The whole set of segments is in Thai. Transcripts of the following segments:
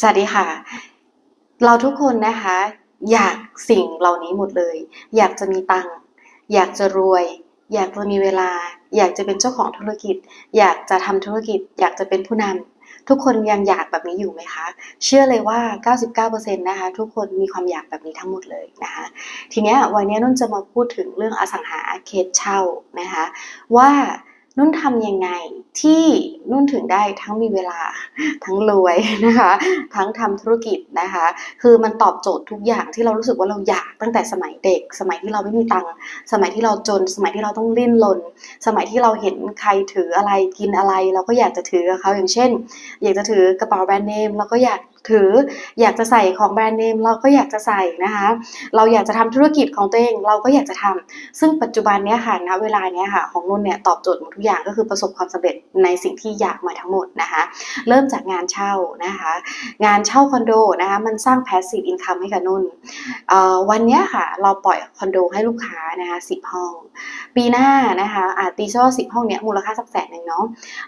สวัสดีค่ะ เราทุกคนนะคะ อยากสิ่งเหล่านี้หมดเลย อยากจะมีตังค์อยากจะรวย อยากจะมีเวลา อยากจะเป็นเจ้าของธุรกิจ อยากจะทำธุรกิจ อยากจะเป็นผู้นำทุกคนยังอยากแบบนี้อยู่ไหมคะ เชื่อเลยว่า 99%นะคะทุกคนมีความอยากแบบนี้ทั้งหมดเลยนะคะทีเนี้ยวันนี้นุ่นจะมาพูดถึงเรื่องอสังหาเคสเช่านะคะว่า นุ่นทำยังไงที่นุ่นถึงได้ทั้งมีเวลาทั้งรวยนะคะ ทั้งทำธุรกิจนะคะ คือมันตอบโจทย์ทุกอย่างที่เรารู้สึกว่าเราอยากตั้งแต่สมัยเด็ก สมัยที่เราไม่มีตังค์สมัยที่เราจน สมัยที่เราต้องลิ้นรนสมัยที่เราเห็นใครถืออะไรกินอะไร เราก็อยากจะถือกับเขาอย่างเช่น อยากจะถือกระเป๋าแบรนด์เนมเราก็อยาก ถือ อยากจะใส่ของแบรนด์เนมเราก็อยากจะใส่นะคะ เราอยากจะทำธุรกิจของตัวเองเราก็อยากจะทำซึ่งปัจจุบันเนี้ยค่ะณเวลาเนี้ยค่ะของนุ่นเนี่ยตอบโจทย์หมดทุกอย่างก็คือประสบความสำเร็จในสิ่งที่อยากมาทั้งหมดนะคะ เริ่มจากงานเช่านะคะ งานเช่าคอนโดนะคะมันสร้าง passive income ให้กับนุ่นวันเนี้ยค่ะเราปล่อยคอนโดให้ลูกค้านะคะ10ห้อง ปีหน้านะคะอาตีช่อสิบห้องเนี้ยมูลค่าสักแสนหนึ่งเนาะ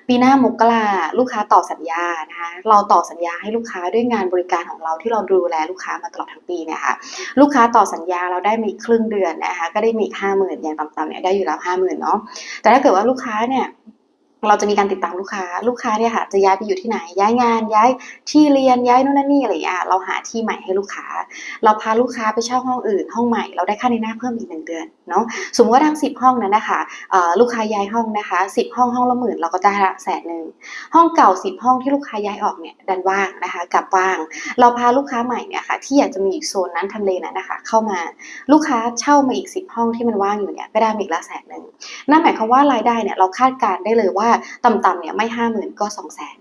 ปีหน้ามกราลูกค้าต่อสัญญานะคะเราต่อสัญญาให้ลูกค้าด้วยงานบริการของเราที่เราดูแลลูกค้ามาตลอดทั้งปีเนี่ยค่ะลูกค้าต่อสัญญาเราได้มาอีกครึ่งเดือนนะคะก็ได้มีอีกห้าหมื่นอย่างต่ำๆเนี่ยได้อยู่แล้วห้าหมื่นเนาะแต่ถ้าเกิดว่าลูกค้าเนี่ย เราจะมีการติดตามลูกค้า ลูกค้าเนี่ยค่ะจะย้ายไปอยู่ที่ไหน ย้ายงาน ย้ายที่เรียน ย้ายนู่นนั่นนี่อะไรอย่างเงี้ย เราหาที่ใหม่ให้ลูกค้า เราพาลูกค้าไปเช่าห้องอื่น ห้องใหม่ เราได้ค่าในหน้าเพิ่มอีกหนึ่งเดือนเนาะ สมมติว่าทั้งสิบห้องนั้นนะคะลูกค้าย้ายห้องนะคะสิบห้องห้องละหมื่นเราก็ได้ละแสนหนึ่ง ห้องเก่าสิบห้องที่ลูกค้าย้ายออกเนี่ยดันว่างนะคะ กลับว่าง เราพาลูกค้าใหม่เนี่ยค่ะที่อยากจะมีอีกโซนนั้นทำเลนั้นนะคะ เข้ามา ลูกค้าเช่ามาอีกสิบห้องที่มันว่างอยู่เนี่ยก็ได้อีกละแสนหนึ่งนั่นหมายความว่ารายได้เนี่ยเราคาดการณ์ได้เลยว่าต่ำๆเนี่ยไม่ห้าหมื่นก็สองแสน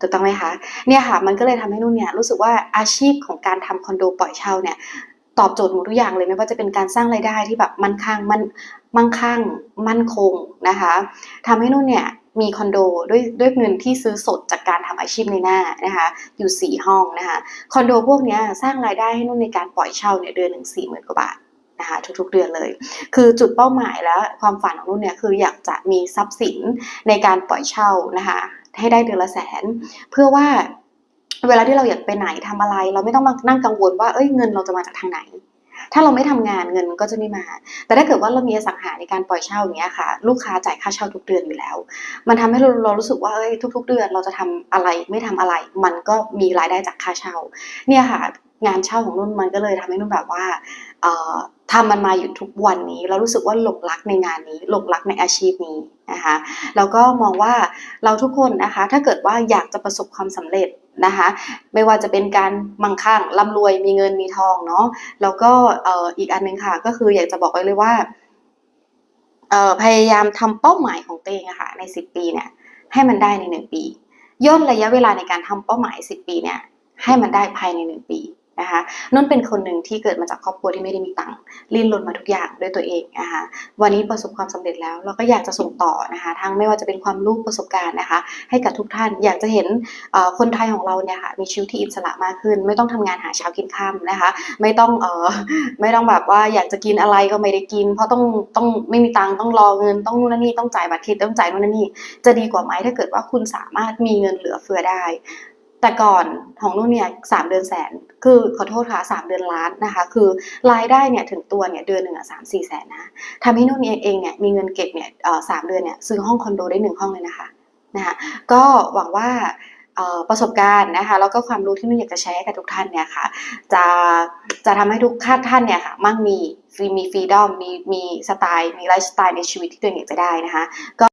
ถูกต้องไหมคะเนี่ยค่ะมันก็เลยทำให้นุ่นเนี่ยรู้สึกว่าอาชีพของการทำคอนโดปล่อยเช่าเนี่ยตอบโจทย์หมดทุกอย่างเลยไม่ว่าจะเป็นการสร้างรายได้ที่แบบมั่นคงมันมั่งคั่งมั่นคงนะคะทำให้นุ่นเนี่ยมีคอนโดด้วยด้วยเงินที่ซื้อสดจากการทำอาชีพในหน้านะคะอยู่ 4 ห้องนะคะคอนโดพวกนี้สร้างรายได้ให้นุ่นในการปล่อยเช่าเนี่ยเดือนหนึ่งสี่หมื่นกว่าบาท นะคะทุกๆเดือนเลย คือจุดเป้าหมายและความฝันของนุ่นเนี่ยคืออยากจะมีทรัพย์สินในการปล่อยเช่านะคะให้ได้เดือนละแสน เพื่อว่าเวลาที่เราอยากไปไหนทำอะไร เราไม่ต้องมานั่งกังวลว่าเอ้ยเงินเราจะมาจากทางไหน ถ้าเราไม่ทำงานเงินมันก็จะไม่มา แต่ถ้าเกิดว่าเรามีอสังหาในการปล่อยเช่าอย่างเงี้ยค่ะ ลูกค้าจ่ายค่าเช่าทุกเดือนอยู่แล้ว มันทำให้เราเรารู้สึกว่าเอ้ยทุก ๆ เดือนเราจะทำอะไรไม่ทำอะไร มันก็มีรายได้จากค่าเช่า เนี่ยค่ะงานเช่าของนุ่นมันก็เลยทำให้นุ่นแบบว่าเออ ทำมันมาอยู่ทุกวันนี้ เรารู้สึกว่าหลงรักในงานนี้หลงรักในอาชีพนี้นะคะแล้วก็มองว่าเราทุกคนนะคะ ถ้าเกิดว่าอยากจะประสบความสำเร็จนะคะ ไม่ว่าจะเป็นการมั่งคั่งร่ำรวยมีเงินมีทองเนาะแล้วก็อีกอันหนึงค่ะ ก็คืออยากจะบอกไว้เลยว่าพยายามทำเป้าหมายของตัวเองอะค่ะใน 10 ปีเนี่ยให้มันได้ใน 1 ปี ย่นระยะเวลาในการทำเป้าหมาย 10 ปีเนี่ยให้มันได้ภายใน 1 ปี นะคะนุ่นเป็นคนหนึ่งที่เกิดมาจากครอบครัวที่ไม่ได้มีตังค์ลิ้นรนมาทุกอย่างด้วยตัวเองนะคะวันนี้ประสบความสำเร็จแล้วเราก็อยากจะส่งต่อนะคะทั้งไม่ว่าจะเป็นความรู้ประสบการณ์นะคะให้กับทุกท่านอยากจะเห็นคนไทยของเราเนี่ยค่ะมีชีวิตที่อิสระมากขึ้น ไม่ต้องทำงานหาเช้ากินค่ำนะคะไม่ต้องเออไม่ต้องแบบว่าอยากจะกินอะไรก็ไม่ได้กิน เพราะต้องต้องไม่มีตังค์ต้องรอเงินต้องนู่นนี่ต้องจ่ายบัตรเครดิตต้องจ่ายนู่นนี่จะดีกว่าไหมถ้าเกิดว่าคุณสามารถมีเงินเหลือเฟือได้ แต่ก่อนของนุ่นเนี่ยสามเดือนแสน คือขอโทษค่ะสามเดือนล้านนะคะ คือรายได้เนี่ยถึงตัวเนี่ยเดือนหนึ่งอะสามสี่แสนนะทำให้นุ่นเองเองเนี่ยมีเงินเก็บเนี่ยสามเดือนเนี่ยซื้อห้องคอนโดได้หนึ่งห้องเลยนะคะนะคะก็หวังว่าประสบการณ์นะคะแล้วก็ความรู้ที่นุ่นอยากจะแชร์ให้กับทุกท่านเนี่ยค่ะจะจะทำให้ทุกท่านเนี่ยค่ะมั่งมีมีฟรีดอมมีมีสไตล์มีไลฟ์สไตล์ในชีวิตที่ตัวเองอยากจะได้นะคะก็